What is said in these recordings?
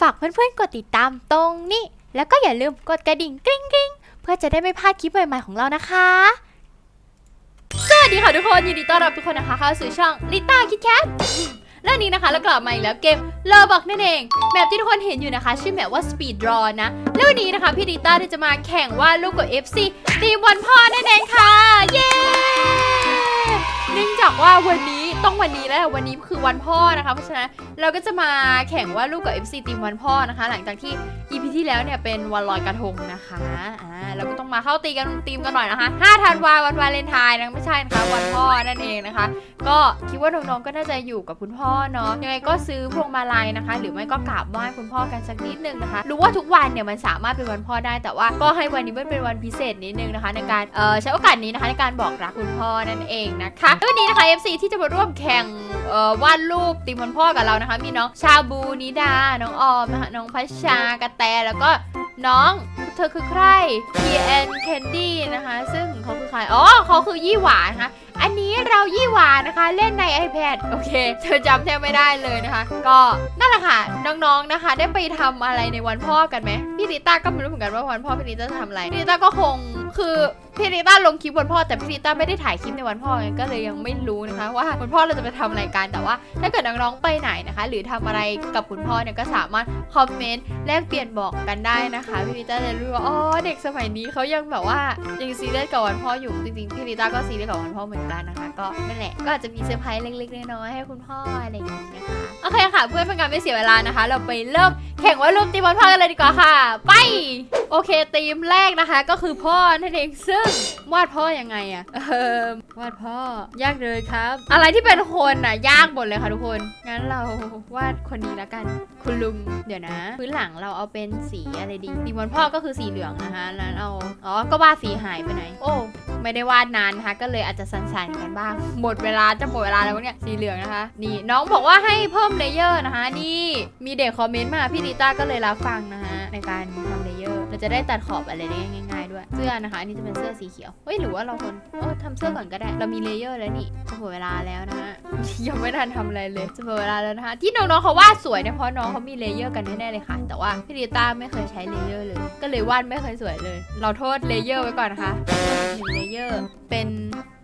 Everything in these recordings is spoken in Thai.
ฝากเพื่อนๆกดติดตามตรงนี้ แล้วก็อย่าลืมกดกระดิ่งกริ๊งกริ๊งเพื่อจะได้ไม่พลาดคลิปใหม่ๆของเรานะคะ สวัสดีค่ะทุกคนยินดีต้อนรับทุกคนนะคะเข้าสู่ช่องลิต้าคิดแคทและนนี้นะคะเรากลับมาอีกแล้วเกมเลอบอกนั่นเองแบบที่ทุกคนเห็นอยู่นะคะ ชื่อแบบว่า Speed Draw นะแล้ววันนี้นะคะพี่ลิต้าที่จะมาแข่งว่าลูกกับ FC ตีมวันพ่อนั่นเองค่ะ เย้เนื่องจากว่าวันนี้ ต้องวันนี้แล้ววันนี้คือวันพ่อนะคะ เพราะฉะนั้นเราก็จะมาแข่งว่าลูกกับ FC ตีมวันพ่อนะคะ หลังจากที่ EP ที่แล้วเนี่ยเป็นวันลอยกระทงนะคะอ่าเราก็ต้องมาเข้าตีกันตีมกันหน่อยนะคะ5ธันวาวันวาเลนไทน์นะไม่ใช่นะคะวันพ่อนั่นเองนะคะ ก็คิดว่าน้องๆก็น่าจะอยู่กับคุณพ่อเนาะยังไงก็ซื้อพวงมาลัยนะคะ หรือไม่ก็กราบไหว้คุณพ่อกันสักนิดนึงนะคะรู้ว่าทุกวันเนี่ยมันสามารถเป็นวันพ่อได้แต่ว่าก็ให้วันนี้มันเป็นวันพิเศษนิดนึงนะคะ ในการเออใช้โอกาสนี้นะคะในการบอกรักคุณพ่อนั่นเองนะคะวันนี้นะคะ FC ที่จะมาร่วมแข่งเอ่อวาดรูปตีมวันพ่อกับเรานะคะ มีน้องชาบูนิดา น้องออมนะคะน้องพัชชากระแตแล้วก็น้องเธอคือใคร P N Candy นะคะ ซึ่งเขาคือใคร อ๋อเขาคือยี่หวานะคะ อันนี้ เรายี่หวานะคะ เล่นใน iPad โอเค เธอจำแทบไม่ได้เลยนะคะ ก็นั่นแหละค่ะ น้องๆนะคะ ได้ไปทำอะไรในวันพ่อกันไหมพี่ริต้าก็ไม่รู้เหมือนกันว่าวันพ่อพี่ริต้าจะทำอะไรพี่ริต้าก็คงคือพี่ริต้าลงคลิปวันพ่อแต่พี่ริต้าไม่ได้ถ่ายคลิปในวันพ่อไงก็เลยยังไม่รู้นะคะ ว่าวันพ่อเราจะไปทำอะไรกันแต่ว่า ถ้าเกิดน้องๆไปไหนนะคะ หรือทำอะไรกับคุณพ่อเนี่ยก็สามารถคอมเมนต์แลกเปลี่ยนบอกกันได้นะคะพี่ริต้าเลยรู้ว่าอ๋อเด็กสมัยนี้เขายังแบบว่ายังซีเรียสกับวันพ่ออยู่จริงๆพี่ริต้าก็ซีเรียสกับวันพ่อเหมือนกันนะคะก็นั่นแหละก็อาจจะมีเซอร์ไพรส์เล็กๆน้อยๆให้คุณพ่ออะไรอย่างเงี้ยนะคะโอเคค่ะ เพื่อเป็นการไม่เสียเวลานะคะ เราไปเริ่ม ข่งว่ารูปตีวันพ่อกันเลยดีกว่าค่ะ ไป โอเคตีมแรกนะคะ ก็คือพ่อนั่นเองซึ่งวาดพ่อยังไงอะเออวาดพ่อยากเลยครับ อะไรที่เป็นคนน่ะยากหมดเลยค่ะทุกคน งั้นเราวาดคนนี้แล้วกัน คุณลุงเดี๋ยวนะพื้นหลังเราเอาเป็นสีอะไรดีตีมวันพ่อก็คือสีเหลืองนะคะแล้วเอาอ๋อก็วาดสีหายไปไหนโอ้ไม่ได้วาดนานนะคะก็เลยอาจจะสันๆกันบ้าง หมดเวลาจะหมดเวลาแล้วเนี่ยสีเหลืองนะคะ นี่น้องบอกว่าให้เพิ่มเลเยอร์นะคะ นี่มีเด็กคอมเมนต์มาพี่ดิต้าก็เลยรับฟังนะคะในการทำเลเยอร์เราจะได้ตัดขอบอะไรได้ง่าย ๆ ด้วย เสื้อนะคะอันนี้จะเป็นเสื้อสีเขียวเฮ้ยหรือว่าเราคนเออทำเสื้อก่อนก็ได้ เรามีเลเยอร์แล้วนี่จะหมดเวลาแล้วนะคะยังไม่ทันทำอะไรเลยจะหมดเวลาแล้วนะคะที่น้องๆเขาวาดสวยเนี่ยเพราะน้องเขามีเลเยอร์กันแน่ๆเลยค่ะ แต่ว่าพี่ดิต้าไม่เคยใช้เลเยอร์เลย ก็เลยวาดไม่เคยสวยเลย เราโทษเลเยอร์ไว้ก่อนนะคะหนึ่งเลเยอร์เป็น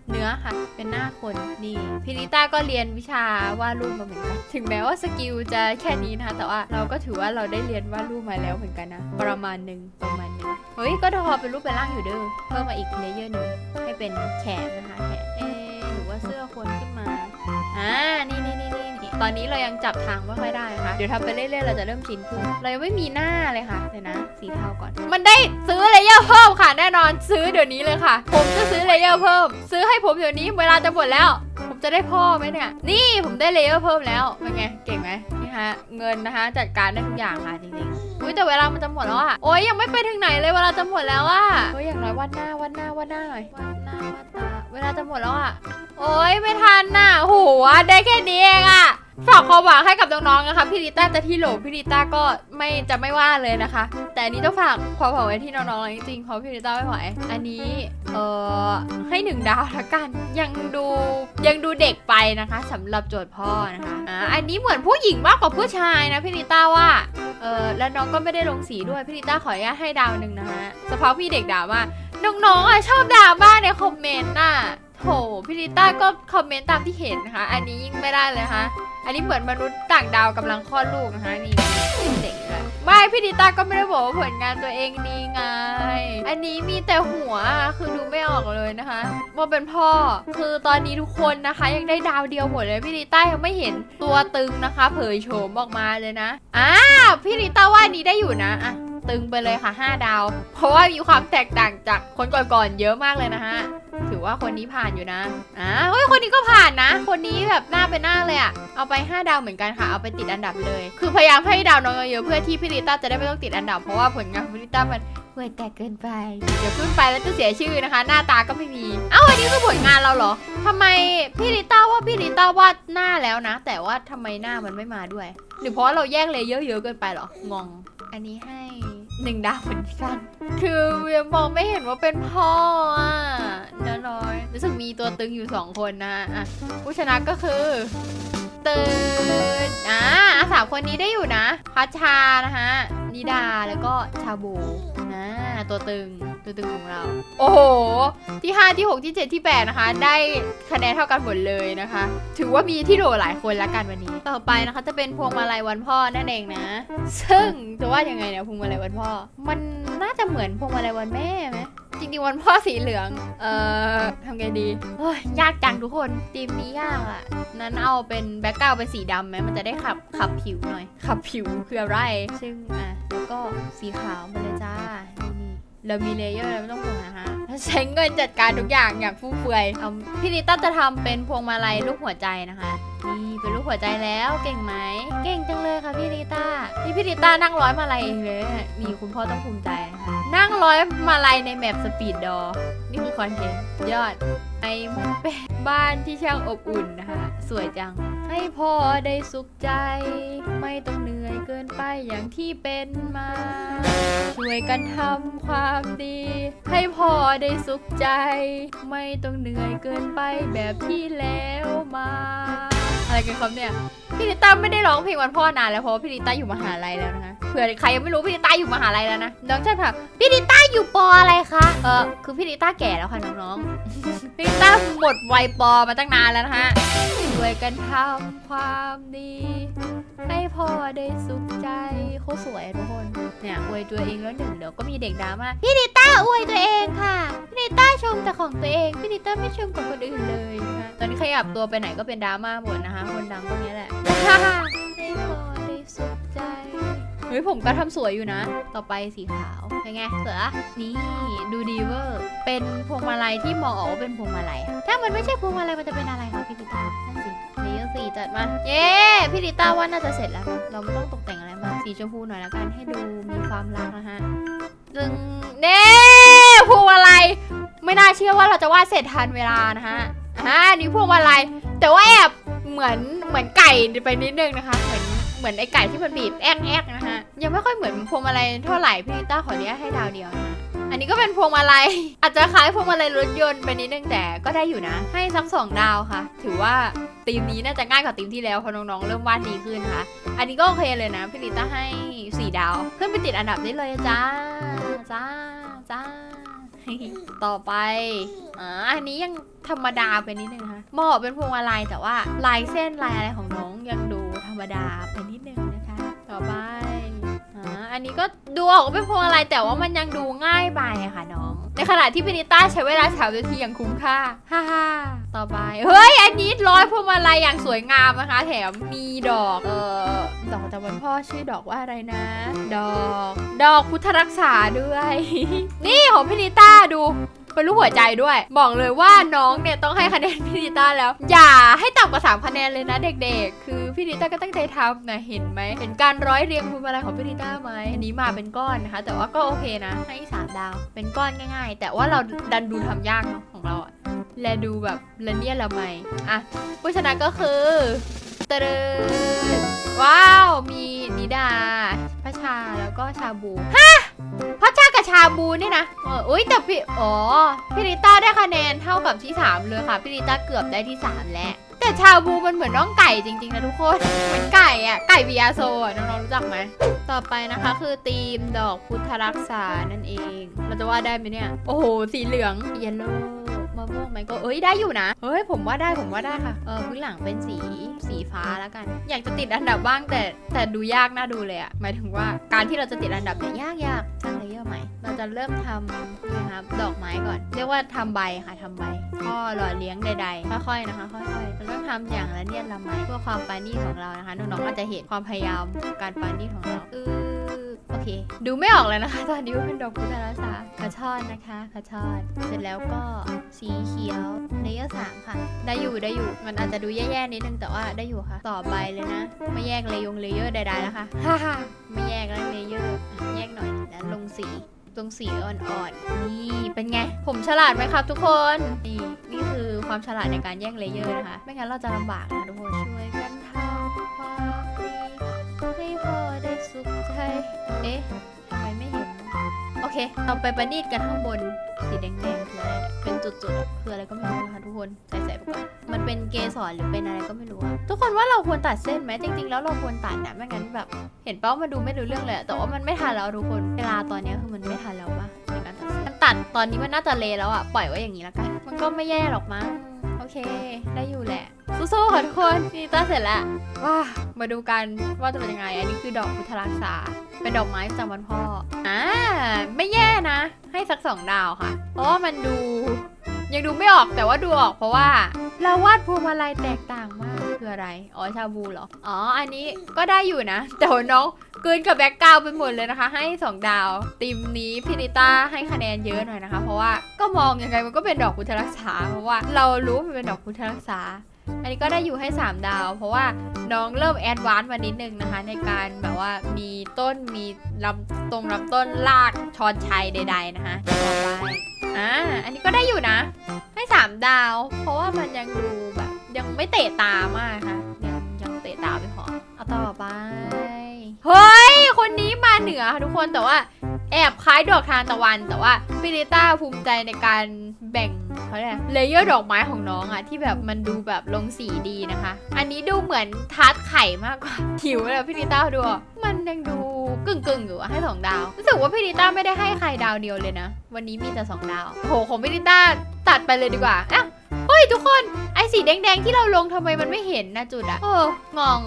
เนื้อค่ะ เป็นหน้าคนนี่พิริต้าก็เรียนวิชาวาดรูปมาเหมือนกัน ถึงแม้ว่าสกิลจะแค่นี้นะคะแต่ว่าเราก็ถือว่าเราได้เรียนวาดรูปมาแล้วเหมือนกันนะ ประมาณหนึ่งประมาณหนึ่งเฮ้ยก็พอเป็นรูปเป็นร่างอยู่เด้อเพิ่มมาอีกเลเยอร์หนึ่งให้เป็นแขนนะคะแขนเอ๊หรือว่าเสื้อคนขึ้นมาอ่านี่ ตอนนี้เรายังจับทางไม่ค่อยได้นะคะ เดี๋ยวทำไปเรื่อยๆเราจะเริ่มชินขึ้นเรายังไม่มีหน้าเลยค่ะเดี๋ยวนะ สีเทาก่อน มันได้ซื้อเลเยอร์เพิ่มค่ะ แน่นอนซื้อเดี๋ยวนี้เลยค่ะ ผมจะซื้อเลเยอร์เพิ่ม ซื้อให้ผมเดี๋ยวนี้เวลาจะหมดแล้ว ผมจะได้พ่อไหมเนี่ย นี่ผมได้เลเยอร์เพิ่มแล้วเป็นไงเก่งไหมนี่ฮะเงินนะคะจัดการได้ทุกอย่างค่ะจริงๆอุ้ยแต่เวลามันจะหมดแล้วอะโอ้ยยังไม่ไปถึงไหนเลยเวลาจะหมดแล้วอะเฮ้ยอย่างน้อยวัดหน้าวัดหน้าวัดหน้าหน่อยวาดหน้าวัดตาเวลาจะหมดแล้วอะโอ้ยไม่ทันน่ะโหได้แค่นี้เองอะ ฝากความหวังให้กับน้องๆนะคะพี่ริต้าจะที่โหลพี่ริต้าก็ไม่จะไม่ว่าเลยนะคะ แต่อันนี้ต้องฝากความหวังไว้ที่น้องๆจริงๆเพราะพี่ริต้าไม่ไหวอันนี้เอ่อให้หนึ่งดาวละกัน ยังดูยังดูเด็กไปนะคะสำหรับโจทย์พ่อนะคะอ่าอันนี้เหมือนผู้หญิงมากกว่าผู้ชายนะพี่ริต้าว่าเออแล้วน้องก็ไม่ได้ลงสีด้วยพี่ริต้าขออนุญาตให้ดาวหนึ่งนะฮะเฉพาะพี่เด็กด่าว่าน้องๆอะชอบด่าบ้างในคอมเมนต์น่ะ โถพี่ริต้าก็คอมเมนต์ตามที่เห็นนะคะ อันนี้ยิ่งไม่ได้เลยนะคะอันนี้เหมือนมนุษย์ต่างดาวกำลังคลอดลูกนะคะนี่เด็กเลยไม่พี่ดิต้าก็ไม่ได้บอกว่าผลงานตัวเองดีไง อันนี้มีแต่หัวคือดูไม่ออกเลยนะคะว่าเป็นพ่อคือตอนนี้ทุกคนนะคะ ยังได้ดาวเดียวหมดเลยพี่ดิต้ายังไม่เห็นตัวตึงนะคะ เผยโฉมออกมาเลยนะอ่าพี่ดิต้าว่านนี้ได้อยู่นะอะ ตึงไปเลยค่ะ 5 ดาว เพราะว่ามีความแตกต่างจากคนก่อนๆเยอะมากเลยนะฮะ ถือว่าคนนี้ผ่านอยู่นะอ่าเฮ้ยคนนี้ก็ผ่านนะ คนนี้แบบหน้าเป็นหน้าเลยอะเอาไป 5 ดาวเหมือนกันค่ะ เอาไปติดอันดับเลย คือพยายามให้ดาวน้องเยอะเพื่อที่พี่ลิต้าจะได้ไม่ต้องติดอันดับเพราะว่าผลงานพี่ลิต้ามันห่วยแตกเกินไป เดี๋ยวขึ้นไปแล้วจะเสียชื่อนะคะ หน้าตาก็ไม่มี เอ้าอันนี้คือผลงานเราเหรอทำไมพี่ลิต้าว่าพี่ลิต้าวาดหน้าแล้วนะ แต่ว่าทำไมหน้ามันไม่มาด้วย หรือเพราะเราแยกเลยเยอะๆเกินไปเหรองง อันนี้ให้หนึ่งดาวเหมือนกัน คือยังมองไม่เห็นว่าเป็นพ่ออะน้อยๆรู้สึกมีตัวตึงอยู่สองคนนะอะผู้ชนะก็คือเติร์ดอ่าสามคนนี้ได้อยู่นะพัชชา นะฮะนิดาแล้วก็ชาบูนะตัวตึง ตัวตึงของเรา โอ้โห ที่ 5 ที่ 6 ที่ 7 ที่ 8 นะคะ ได้คะแนนเท่ากันหมดเลยนะคะ ถือว่ามีที่โหลหลายคนละกันวันนี้ ต่อไปนะคะ จะเป็นพวงมาลัยวันพ่อนั่นเองนะ ซึ่งจะว่ายังไงเนี่ยพวงมาลัยวันพ่อ มันน่าจะเหมือนพวงมาลัยวันแม่ไหมจริงๆวันพ่อสีเหลือง เอ่อทำไงดีโอ้ยยากจังทุกคนทีมนี้ยากอะ่ะ นั้นเอาเป็นแบ็กกราวเป็นสีดำไหมมันจะได้ขับขับผิวหน่อย ขับผิวคืออะไร ซึ่งอะแล้วก็สีขาวมาเลยจ้านี่นี่ เรามีเลเยอร์อะไรไม่ต้องห่วงนะคะใช้เงินจัดการทุกอย่างอย่างฟุ่มเฟือยเอาพี่ลิต้าจะทำเป็นพวงมาลัยลูกหัวใจนะคะ นี่เป็นลูกหัวใจแล้วเก่งไหม เก่งจังเลยค่ะพี่ลิต้านี่พี่ลิต้านั่งร้อยมาลัยเองเลยนี่ยนี่คุณพ่อต้องภูมิใจนะคะนั่งร้อยมาลัยในแมปสปีดดอนี่คือคอนเทนต์ยอด ไอเป็นบ้านที่ช่างอบอุ่นนะคะ สวยจัง ให้พ่อได้สุขใจ ไม่ต้องเหนื่อยเกินไปอย่างที่เป็นมา ช่วยกันทำความดี ให้พ่อได้สุขใจ ไม่ต้องเหนื่อยเกินไปแบบที่แล้วมา อะไรกันครับเนี่ย พี่ลิต้าไม่ได้ร้องเพลงวันพ่อนานแล้วเพราะว่าพี่ลิต้าอยู่มหาลัยแล้วนะคะเผื่อใครยังไม่รู้พี่ลิต้าอยู่มหาลัยแล้วนะน้องชาติค่ะพี่ลิต้าอยู่ปออะไรคะเออคือพี่ลิต้าแก่แล้วค่ะน้องๆ พี่ลิต้าหมดวัยปอมาตั้งนานแล้วนะฮะช่วยกันทำความดี ให้พ่อได้สุขใจโคตรสวยทุกคนเนี่ยอวยตัวเองแล้วหนึ่งเดี๋ยวก็มีเด็กดราม่าพี่ลิต้าอวยตัวเองค่ะพี่ลิต้าชมแต่ของตัวเองพี่ลิต้าไม่ชมกับคนอื่น ขยับตัวไปไหนก็เป็นดราม่าหมดนะคะ คนดังพวกนี้แหละให้พอได้สุขใจเฮ้ยผมก็ทำสวยอยู่นะ ต่อไปสีขาวเป็นไงเสือนี่ดูดีเวอร์ เป็นพวงมาลัยที่มองออกว่าเป็นพวงมาลัยอะถ้ามันไม่ใช่พวงมาลัยมันจะเป็นอะไรคะพี่ลิต้านั่นสินี่ก็สีจัดมา เย้พี่ลิต้าว่าน่าจะเสร็จแล้วนะเราไม่ต้องตกแต่งอะไรมากสีชมพูหน่อยละกันให้ดูมีความรักนะฮะจึงเน่พวงมาลัยไม่น่าเชื่อว่าเราจะวาดเสร็จทันเวลานะฮะ อ่านี่พวงมาลัยแต่ว่าแอบเหมือนเหมือนไก่ไปนิดนึงนะคะ เหมือนเหมือนไอไก่ที่มันบีบแอกแอกนะคะยังไม่ค่อยเหมือนพวงมาลัยเท่าไหร่พี่ลิต้าขออนุญาตให้ดาวเดียวนะคะอันนี้ก็เป็นพวงมาลัย อาจจะคล้ายพวงมาลัยรถยนต์ไปนิดนึงแต่ก็ได้อยู่นะ ให้สักสองดาวค่ะ ถือว่าทีมนี้น่าจะง่ายกว่าทีมที่แล้วเพราะน้องๆเริ่มวาดดีขึ้นค่ะอันนี้ก็โอเคเลยนะพี่ลิต้าให้สี่ดาว ขึ้นไปติดอันดับได้เลยจ้าจ้าจ้า ต่อไปอ่าอันนี้ยังธรรมดาไปนิดนึงนะคะหมอบเป็นพวงมาลัยแต่ว่าลายเส้นลายอะไรของน้องยังดูธรรมดาไปนิดนึงนะคะ ต่อไป อันนี้ก็ดูออกว่าเป็นพวงอะไรแต่ว่ามันยังดูง่ายไปอะค่ะน้อง ในขณะที่เบนิต้าใช้เวลาสามนาทีอย่างคุ้มค่าฮ่าฮ่าต่อไป เฮ้ย อันนี้ร้อยพวงมาลัยอย่างสวยงามนะคะ แถมมีดอก เอ่อ ดอกจำวันพ่อชื่อดอกว่าอะไรนะ ดอก ดอกพุทธรักษาด้วย นี่ของพี่นิต้าดู เป็นรูปหัวใจด้วย บอกเลยว่าน้องเนี่ยต้องให้คะแนนพี่นิต้าแล้ว อย่าให้ต่ำกว่า 3 คะแนนเลยนะเด็กๆ คือพี่นิต้าก็ตั้งใจทำนะเห็นไหมเห็นการร้อยเรียงพวงมาลัยของพี่นิต้าไหมอันนี้มาเป็นก้อนนะคะ แต่ว่าก็โอเคนะ ให้สามดาว เป็นก้อนง่าย ๆ แต่ว่าเราดันดูทำยากเนาะของเราอะและดูแบบละเนียละไมอะผู้ชนะก็คือตะเดนว้าว มีนิดาพระชาแล้วก็ชาบู บชาบูนี่นะเอออุ้ยแต่พี่อ๋อพี่ริต้าได้คะแนนเท่ากับที่3เลยค่ะพี่ริต้าเกือบได้ที่3แล้วแต่ชาบูมันเหมือนน้องไก่จริงๆนะทุกคนเหมือนไก่อะไก่วิยาโซอะน้องๆรู้จักไหมต่อไปนะคะคือธีมดอกพุทธรักษานั่นเอง เราจะวาดได้ไหมเนี่ย โอ้โห สีเหลืองเยลโล่ มะม่วงไหมก็เอ้ยได้อยู่นะ เฮ้ยผมว่าได้ผมว่าได้ค่ะ เออพื้นหลังเป็นสีสีฟ้าแล้วกัน อยากจะติดอันดับบ้างแต่แต่ดูยากน่าดูเลยอะหมายถึงว่าการที่เราจะติดอันดับเนี่ยยากยากสร้างเลเยอร์ใหม่ เราจะเริ่มทำนะครับดอกไม้ก่อน เรียกว่าทำใบค่ะทำใบข้อหล่อเลี้ยงใดๆ ค่อยๆนะคะ ค่อยๆเราต้องทำอย่างละเนียดละไมเพื่อความปราณีตของเรานะคะน้องๆอาจจะเห็นความพยายามการปราณีตของเราเออโอเค ดูไม่ออกเลยนะคะตอนนี้ว่าเป็นดอกพุทธรักษา ขะชอนนะคะขะชอนเสร็จแล้วก็สีเขียวเลเยอร์สามค่ะ ได้อยู่ได้อยู่ มันอาจจะดูแย่ๆนิดนึงแต่ว่าได้อยู่ค่ะ ต่อไปเลยนะ ไม่แยกเลยงเลเยอร์ใดๆแล้วค่ะฮ่าฮ่าไม่แยกแล้วเลเยอร์อะแยกหน่อยแล้วลงสีตรงสีอ่อนๆ นี่เป็นไง ผมฉลาดไหมครับทุกคน นี่นี่คือความฉลาดในการแยกเลเยอร์นะคะ ไม่งั้นเราจะลำบากนะทุกคน ช่วยกันทำความดีให้พอได้สุขใจ เอ๊ะทำไมไม่ เห็นโอเคเค เราไปประณีตกันข้างบน สีแดงๆคืออะไรเนี่ยเป็นจุดๆอะคืออะไรก็ไม่รู้นะคะทุกคน ใส่ใส่ไปก่อน มันเป็นเกสรหรือเป็นอะไรก็ไม่รู้อะทุกคนว่าเราควรตัดเส้นไหมจริง ๆ แล้วเราควรตัดนะ ไม่งั้นแบบ เห็นเป้ามาดูไม่รู้เรื่องเลยอะแต่ว่ามันไม่ทันแล้วทุกคน เวลาตอนเนี้ยคือมันไม่ทันแล้วปะในการตัดเส้นมันตัดตอนนี้มันน่าจะเละแล้วอะปล่อยไว้อย่างนี้แล้วกัน มันก็ไม่แย่หรอกมั้ง โอเค ได้อยู่แหละสู้ๆค่ะทุกคนนี่ต้าเสร็จแล้วว้ามาดูกันว่าจะเป็นยังไง อันนี้คือดอกพุทธรักษา เป็นดอกไม้ประจำวันพ่ออ่า ไม่แย่นะ ให้สักสองดาวค่ะ เพราะว่ามันดู ยังดูไม่ออกแต่ว่าดูออกเพราะว่า เราวาดพวงมาลัยแตกต่างมากคืออะไร อ๋อชาบูเหรอ อ๋อ อันนี้ก็ได้อยู่นะ แต่ว่าน้องเกินกับแบ็กกราวด์ไปหมดเลยนะคะ ให้ 2 ดาวทีมนี้พินิต้าให้คะแนนเยอะหน่อยนะคะ เพราะว่าก็มองยังไงมันก็เป็นดอกพุทธรักษา เพราะว่าเรารู้มันเป็นดอกพุทธรักษา อันนี้ก็ได้อยู่ให้ 3 ดาว เพราะว่าน้องเริ่มแอดวานซ์มานิดนึงนะคะ ในการแบบว่ามีต้นมีลำตรงลำต้นลากชอนชัยใด ๆ นะคะบอกไว้อ่าอันนี้ก็ได้อยู่นะ ให้ 3 ดาว เพราะว่ามันยังดูแบบ ยังไม่เตะตามากค่ะยังยังเตะตาไม่พอเอาต่อไปเฮ้ย คนนี้มาเหนือค่ะทุกคนแต่ว่าแอบคล้ายดอกทานตะวัน แต่ว่าพิริต้าภูมิใจในการ เขาเรียกเลเยอร์ดอกไม้ของน้องอะที่แบบมันดูแบบลงสีดีนะคะ อันนี้ดูเหมือนทาร์ตไข่มากกว่าหิวเลยพิริต้าดู มันยังดูกึ่งกึ่งอยู่ให้สองดาว รู้สึกว่าพิริต้าไม่ได้ให้ใครดาวเดียวเลยนะ วันนี้มีแต่สองดาวโหของพิริต้าตัดไปเลยดีกว่าอ้าวเฮ้ยทุกคนไอ้สีแดงๆที่เราลงทำไมมันไม่เห็นนะจุดอะเอองง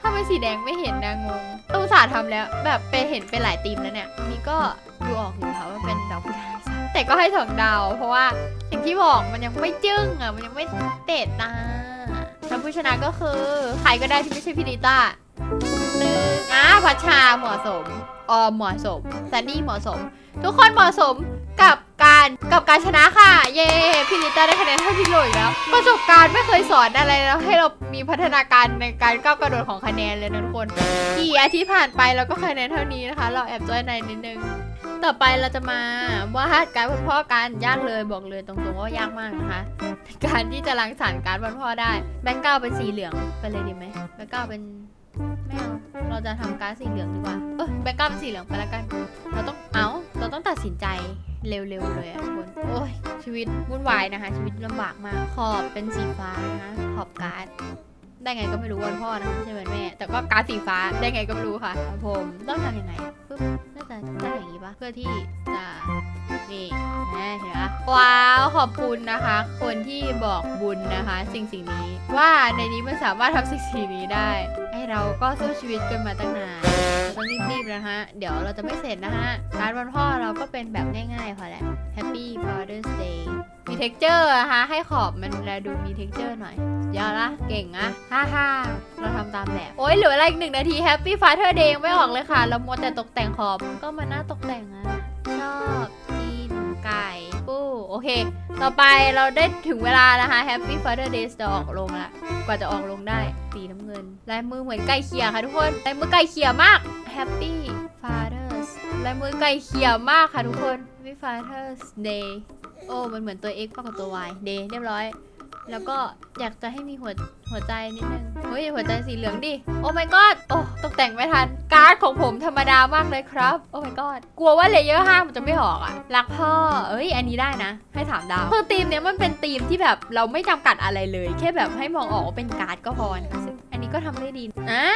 ถ้าเป็นสีแดงไม่เห็นนะงงต้สาห์ทำแล้วแบบไปเห็นเป็นหลายธีมแล้วเนี่ยนี่ก็ดูออกอยู่ค่ะว่าเป็นดอกพุธาส แต่ก็ให้สองดาว เพราะว่าอย่างที่บอกมันยังไม่จึ้งอะมันยังไม่เตะตาท่านผู้ชนะก็คือ ใครก็ได้ที่ไม่ใช่พิริต้าหนึ่งอะพัชชาเหมาะสมออมเหมาะสมซันนี่เหมาะสม ทุกคนเหมาะสมกับการกับการชนะค่ะ เย้พิริต้าได้คะแนนเท่าที่หลอีกแล้วประสบการณ์ไม่เคยสอนอะไรแล้วให้เรามีพัฒนาการในการก้าวกระโดดของคะแนนเลยนะทุกคนกี่อาทิตย์ผ่านไปเราก็คะแนนเท่านี้นะคะ เราแอบจ้อยในนิดนึง ต่อไปเราจะมาวาดการดวันพ่อกันยากเลยบอกเลยตรงๆว่ายากมากนะคะการที่จะรังสรรค์การดวันพ่อได้แบงค์เก้าเป็นสีเหลืองไปเลยดีไหมแบงค์เก้าเป็นไม่เอาเราจะทำการดสีเหลืองดีกว่าเออแบงค์เก้าเป็นสีเหลืองไปแล้วกัน เราต้องเอาเราต้องตัดสินใจเร็วๆเลยอะทุกคนโอ้ยชีวิตวุ่นวายนะคะ ชีวิตลำบากมากขอบเป็นสีฟ้านะขอบการ์ด ได้ไงก็ไม่รู้วันพ่อนะคะไม่ใช่วันแม่ แต่ก็การดสีฟ้าได้ไงก็ไม่รู้ค่ะผมต้องทำยังไงปึ๊บน่าจะได้อย่างนี้ปะเพื่อที่จะนี่แหมเห็นปะว้าวขอบคุณนะคะ คนที่บอกบุญนะคะ สิ่งสิ่งนี้ ว่าในนี้มันสามารถทำสิ่งสิ่งนี้ได้ไอเราก็สู้ชีวิตกันมาตั้งนานต้องรีบๆนะคะเดี๋ยวเราจะไม่เสร็จนะคะการวันพ่อเราก็เป็นแบบง่ายๆพอแหละ Happy Father's Day มี texture อะคะให้ขอบมันแลดูมี texture หน่อยยอดละเก่งอะฮ่าฮ่าเราทำตามแบบ โอ้ยเหลือเวลาอีกหนึ่งนาที Happy Father Day ยังไม่ออกเลยค่ะ เรามัวแต่ตกแต่งขอบก็มาหน้าตกแต่งอะชอบกินไก่ปูโอเค ต่อไปเราได้ถึงเวลานะคะ Happy Father Day จะออกลงละกว่าจะออกลงได้สีน้ำเงินลายมือเหมือนไก่เขียค่ะทุกคนลายมือไก่เขียมาก Happy Fathers ลายมือไก่เขียมากค่ะทุกคน Happy Father's Day โอ้มันเหมือนตัว X มากกว่าตัว Y Day เรียบร้อย แล้วก็อยากจะให้มีหัวหัวใจนิดนึงเฮ้ยหัวใจสีเหลืองดิโอ้ my god โอ้ตกแต่งไม่ทัน การ์ดของผมธรรมดามากเลยครับ โอ้ my god กลัวว่าเลเยอร์ห้ามันจะไม่ออกอะรักพ่อเอ้ย อันนี้ได้นะ ให้ถามดาวคือธีมเนี้ยมันเป็นธีมที่แบบเราไม่จำกัดอะไรเลย แค่แบบให้มองออกว่าเป็นการ์ดก็พอนะคะ นี้ก็ทำได้ดีอ่า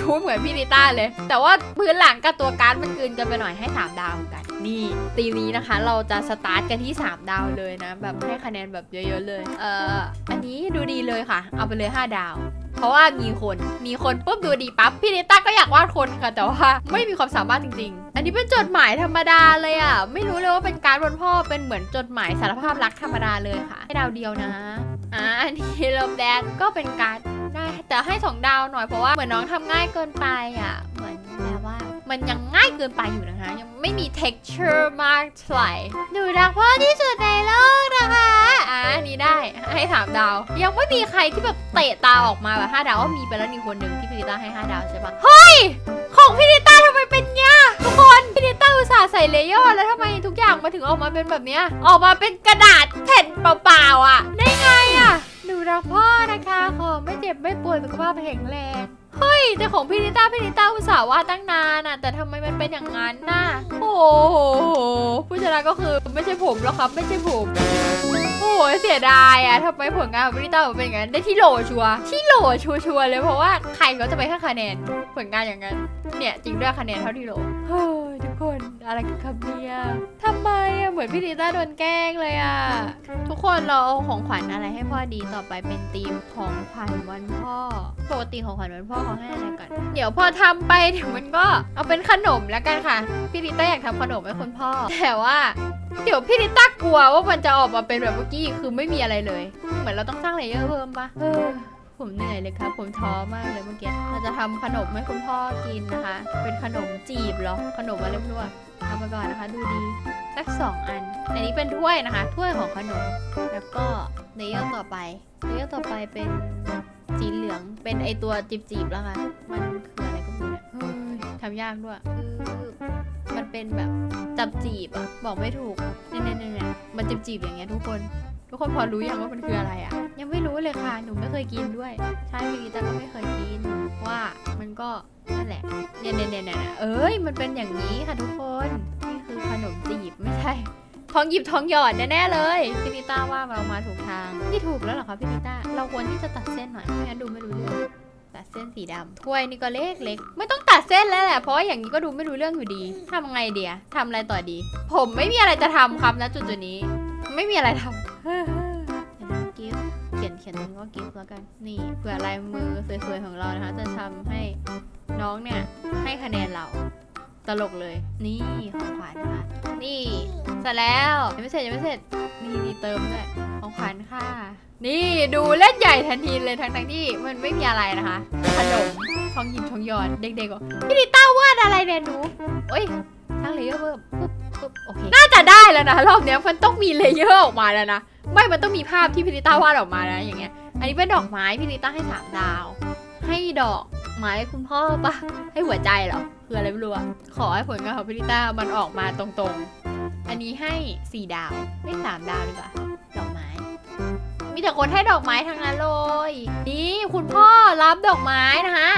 รู้เหมือนพี่นิต้าเลย แต่ว่าพื้นหลังกับตัวการ์ดมันกืนกันไปหน่อยให้ 3 ดาวเหมือนกัน นี่ตีนี้นะคะ เราจะสตาร์ทกันที่ 3 ดาวเลยนะ แบบให้คะแนนแบบเยอะๆเลย เอ่อ อันนี้ดูดีเลยค่ะ เอาไปเลย 5 ดาวเพราะว่ามีคน มีคนปุ๊บดูดีปั๊บ พี่นิต้าก็อยากวาดคนค่ะ แต่ว่าไม่มีความสามารถจริง ๆ อันนี้เป็นจดหมายธรรมดาเลยอะ ไม่รู้เลยว่าเป็นการดวันพ่อ เป็นเหมือนจดหมายสารภาพรักธรรมดาเลยค่ะ ให้ดาวเดียวนะ อ่า อันนี้ลมแดงก็เป็นการดได้ แต่ให้สองดาวหน่อยเพราะว่าเหมือนน้องทำง่ายเกินไปอะ เหมือนแบบว่า มันยังง่ายเกินไปอยู่นะคะ ยังไม่มี texture มากเท่าไหร่ดูรักพ่อที่สุดในโลกนะคะอ่าอันนี้ได้ให้สามดาว ยังไม่มีใครที่แบบเตะตาออกมาแบบห้าดาวว่ามีไปแล้วหนึ่งคนหนึ่งที่พิริต้าให้ห้าดาวใช่ปะเฮ้ย ของพิริต้าทำไมเป็นเงี้ยทุกคนพิริต้าอุตส่าห์ใส่เลเยอร์แล้วทำไมทุกอย่างมาถึงออกมาเป็นแบบเนี้ยออกมาเป็นกระดาษแผ่นเปล่าๆอะ ได้ไง รักพ่อนะคะขอไม่เจ็บไม่ป่วยสุขภาพแข็งแรงเฮ้ยแต่ของพี่นิต้าพี่นิต้าอุตส่าห์ว่าตั้งนานอะแต่ทำไมมันเป็นอย่างนั้นน่ะโอ้โหผู้ชนะก็คือไม่ใช่ผมหรอกครับ ไม่ใช่ผม เสียดายอะทำไมผลงานของพี่นิต้าเป็นอย่างนั้น ได้ที่โหลชัว ที่โหลชัวร์ๆเลยเพราะว่าใครเขาจะไปให้คะแนน ผลงานอย่างนั้น เนี่ยจริงด้วยคะแนนเท่าที่โหลเฮ้ยทุกคนอะไรกันครับเนี่ยทำไมอะเหมือนพี่นิต้าโดนแกล้งเลยอะทุกคนเราเอาของขวัญอะไรให้พ่อดีต่อไปเป็นธีมของขวัญวันพ่อปกติของขวัญวันพ่อเขาให้อะไรกันเดี๋ยวพอทำไปเดี๋ยวมันก็เอาเป็นขนมแล้วกันค่ะพี่ลิต้าอยากทำขนมให้คุณพ่อ แต่ว่า เดี๋ยวพี่ลิต้ากลัวว่ามันจะออกมาเป็นแบบเมื่อกี้คือไม่มีอะไรเลย เหมือนเราต้องสร้างเลเยอร์เพิ่มปะเออผมเหนื่อยเลยครับ ผมท้อมากเลยเมื่อกี้เราจะทำขนมให้คุณพ่อกินนะคะ เป็นขนมจีบเหรอขนมอะไรไม่รู้อะทำมาก่อนนะคะ ดูดีสักสองอัน อันนี้เป็นถ้วยนะคะ ถ้วยของขนม แล้วก็เลเยอร์ต่อไปเลเยอร์ต่อไปเป็นสีเหลืองเป็นไอตัวจีบๆแล้วค่ะ มันคืออะไรก็ไม่รู้เนี่ยเฮ้ยทำยากด้วยคือมัน เป็นแบบจับจีบอะบอกไม่ถูกเนี่ยเนี่ยเนี่ยมันจีบจีบอย่างเงี้ยทุกคน ทุกคนพอรู้ยังว่ามันคืออะไรอะยังไม่รู้เลยค่ะหนูไม่เคยกินด้วย ใช่พี่ลิต้าก็ไม่เคยกินว่ามันก็นั่นแหละเนี่ยเนี่ยเนี่ยเอ้ยมันเป็นอย่างนี้ค่ะทุกคนนี่คือขนมจีบไม่ใช่ทองหยิบทองหยอดแน่ๆเลยพี่นิต้าว่าเรามาถูกทางนี่ถูกแล้วเหรอคะพี่นิต้าเราควรที่จะตัดเส้นหน่อยไม่งั้นดูไม่รู้เรื่อง ดเส้นสีดำถ้วยนี่ก็เล็กเล็กไม่ต้องตัดเส้นแล้วแหละเพราะอย่างนี้ก็ดูไม่รู้เรื่องอยู่ดีทำไงเดียทำอะไรต่อดี ผมไม่มีอะไรจะทำครับนะจุดจุดนี้ ไม่มีอะไรทำเดี๋ยวนะกิฟเขียนเขียนตรงนี้ว่ากิฟต์แล้วกันนี่เผื่อลายมือสวยๆของเรานะคะ จะทำให้น้องเนี่ยให้คะแนนเรา ตลกเลย นี่ของขวัญค่ะ นี่ เสร็จแล้ว ยังไม่เสร็จยังไม่เสร็จ นี่นี่เติมด้วยของขวัญค่ะ นี่ดูเล่นใหญ่ทันทีเลยทั้งทั้งๆที่มันไม่มีอะไรนะคะ ขนมทองหยิบทองหยอดเด็กๆก็พี่ลิต้าวาดอะไรเนี่ยหนูเอ้ยทั้งเลเยอร์เพิ่มปุ๊บปุ๊บโอเค น่าจะได้แล้วนะรอบเนี้ยมันต้องมีเลเยอร์ออกมาแล้วนะ ไม่ มันต้องมีภาพที่พิลิต้าวาดออกมานะอย่างเงี้ย อันนี้เป็นดอกไม้พิลิต้าให้สามดาว ให้ดอกไม้คุณพ่อปะให้หัวใจเหรอคืออะไรไม่รู้อะขอให้ผลงานของพิลิต้ามันออกมาตรงๆ อันนี้ให้สี่ดาวไม่สามดาวดีกว่าดอกไม้ มีแต่คนให้ดอกไม้ทั้งนั้นเลยนี่คุณพ่อรับดอกไม้นะคะ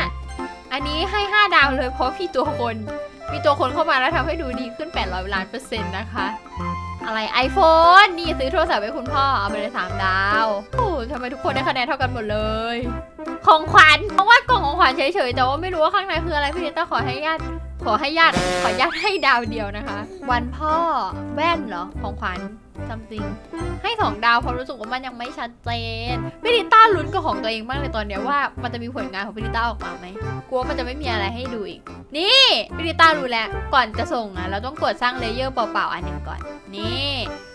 อันนี้ให้ห้าดาวเลยเพราะพี่ตัวคนมีตัวคนเข้ามาแล้วทำให้ดูดีขึ้น800ล้านเปอร์เซ็นต์นะคะ อะไร iPhone นี่ซื้อโทรศัพท์ให้คุณพ่อเอาไปเลยสามดาวโอ้ทำไมทุกคนได้คะแนนเท่ากันหมดเลย ของขวัญเพราะว่ากล่องของขวัญเฉยๆ แต่ว่าไม่รู้ว่าข้างในคืออะไรพี่นิต้าขอให้ญาติขอให้ญาติขอญาติให้ดาวเดียวนะคะ วันพ่อแว่นเหรอของขวัญ something ให้สองดาวเพราะรู้สึกว่ามันยังไม่ชัดเจนพี่นิต้าลุ้นกับของตัวเองมากเลยตอนเนี้ยว่ามันจะมีผลงานของพี่นิต้าออกมาไหมกลัวมันจะไม่มีอะไรให้ดูอีก นี่พี่นิต้ารู้แล้วก่อนจะส่งอะเราต้องกดสร้างเลเยอร์เปล่าๆอันหนึ่งก่อน นี่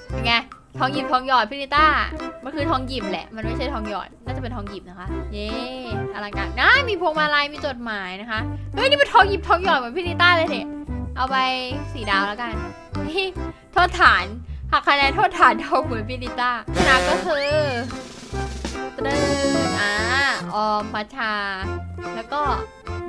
เป็นไงทองหยิบทองหยอดพี่นิต้า มันคือทองหยิบแหละ มันไม่ใช่ทองหยอด น่าจะเป็นทองหยิบนะคะ เย้อลังการนะมีพวงมาลัย มีจดหมายนะคะ เฮ้ย นี่เป็นทองหยิบทองหยอดเหมือนพี่นิต้าเลยเนี่ย เอาไปสีดาวแล้วกันนี่โทษฐาน หักคะแนนโทษฐานเท่าเหมือนพี่นิต้าชนะก็คือตรึงอ่าออมพัชชา แล้วก็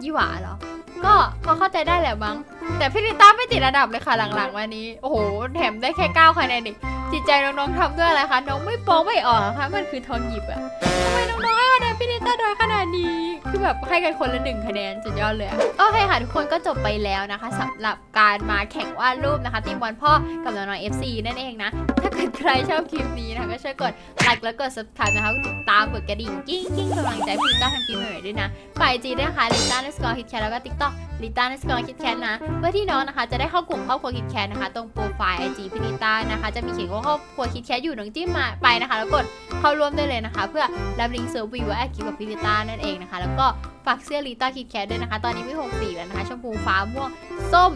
ยี่หวาเหรอ ก็พอเข้าใจได้แหละมั้ง แต่พี่ลิต้าไม่ติดระดับเลยค่ะหลังๆวันนี้ โอ้โห แถมได้แค่ 9คะแนนเองจิตใจน้องๆทำด้วยอะไรคะ น้องไม่ปองไม่ออกคะมันคือทองหยิบอะทำไมน้องๆให้คะแนนพี่ลิต้าน้อยขนาดนี้ คือแบบให้กันคนละหนึ่งคะแนนสุดยอดเลยอะโอเคค่ะทุกคนก็จบไปแล้วนะคะสำหรับการมาแข่งวาดรูปนะคะทีมวันพ่อกับน้องๆ FC นั่นเองนะ ถ้าเกิดใครชอบคลิปนี้นะคะก็ช่วยกดไลค์แล้วกด subscribe นะคะติดตามกดกระดิ่งกิ้งกิ้งกำลังใจพี่ลิต้าทำคลิปใหม่ๆด้วยนะฝ่ายจีด้วยนะคะลิต้าในสกอร์คิดแคทแล้วก็ TikTok ลิต้าในสกอร์คิดแคทนะเพื่อที่น้องนะคะจะได้เข้ากลุ่มครอบครัวคิดแคทนะคะ ตรงโปรไฟล์ไอจีพินิต้านะคะ จะมีเขียนว่าครอบครัวคิดแคทอยู่น้องจิ้มมาไปนะคะ แล้วกดเข้าร่วมได้เลยนะคะ เพื่อรับลิงก์เซิร์ฟวีว่าแอคคิวกับพินิต้านั่นเองนะคะแล้วก็ฝากเสื้อลิต้าคิดแคทด้วยนะคะ ตอนนี้มีหกสีแล้วนะคะ ชมพูฟ้าม่วงส้ม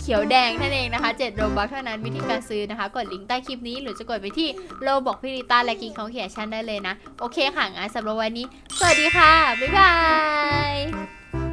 เขียวแดงนั่นเองนะคะ7โรบัคเท่านั้นวิธีการซื้อนะคะ กดลิงก์ใต้คลิปนี้หรือจะกดไปที่โลบอกพิริต้าและกินของเขียชันได้เลยนะ โอเคค่ะงั้นสำหรับวันนี้ สวัสดีค่ะ บ๊ายบาย